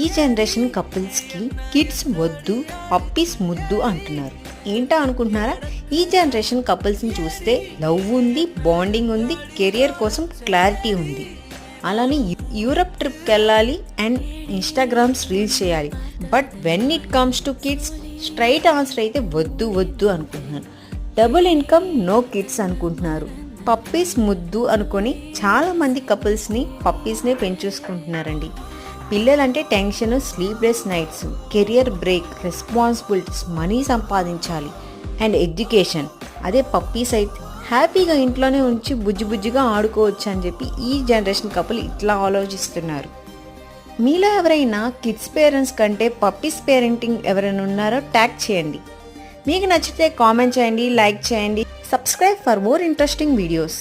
ఈ జనరేషన్ కపుల్స్కి కిడ్స్ వద్దు పప్పీస్ ముద్దు అంటున్నారు. ఏంటో అనుకుంటున్నారా? ఈ జనరేషన్ కపుల్స్ని చూస్తే లవ్ ఉంది బాండింగ్ ఉంది కెరియర్ కోసం క్లారిటీ ఉంది. అలానే యూరప్ ట్రిప్కి వెళ్ళాలి అండ్ ఇన్స్టాగ్రామ్స్ రీల్స్ చేయాలి. But when it comes to kids straight answer అయితే వద్దు వద్దు అనుకుంటున్నారు. డబుల్ ఇన్కమ్ నో కిడ్స్ అనుకుంటున్నారు. పప్పీస్ ముద్దు అనుకొని చాలామంది కపుల్స్ని పప్పీస్నే పెంచేసుకుంటున్నారండి. పిల్లలంటే tension sleepless nights career break responsibilities money సంపాదించాలి అండ్ ఎడ్యుకేషన్. అదే పప్పీస్ అయితే హ్యాపీగా ఇంట్లోనే ఉంచి బుజ్జి బుజ్జిగా ఆడుకోవచ్చు అని చెప్పి ఈ జనరేషన్ కపుల్ ఇట్లా ఆలోచిస్తున్నారు. మీలో ఎవరైనా కిడ్స్ పేరెంట్స్ కంటే పప్పీస్ పేరెంటింగ్ ఎవరైనా ఉన్నారో ట్యాగ్ చేయండి. మీకు నచ్చితే కామెంట్ చేయండి లైక్ చేయండి subscribe for more interesting videos.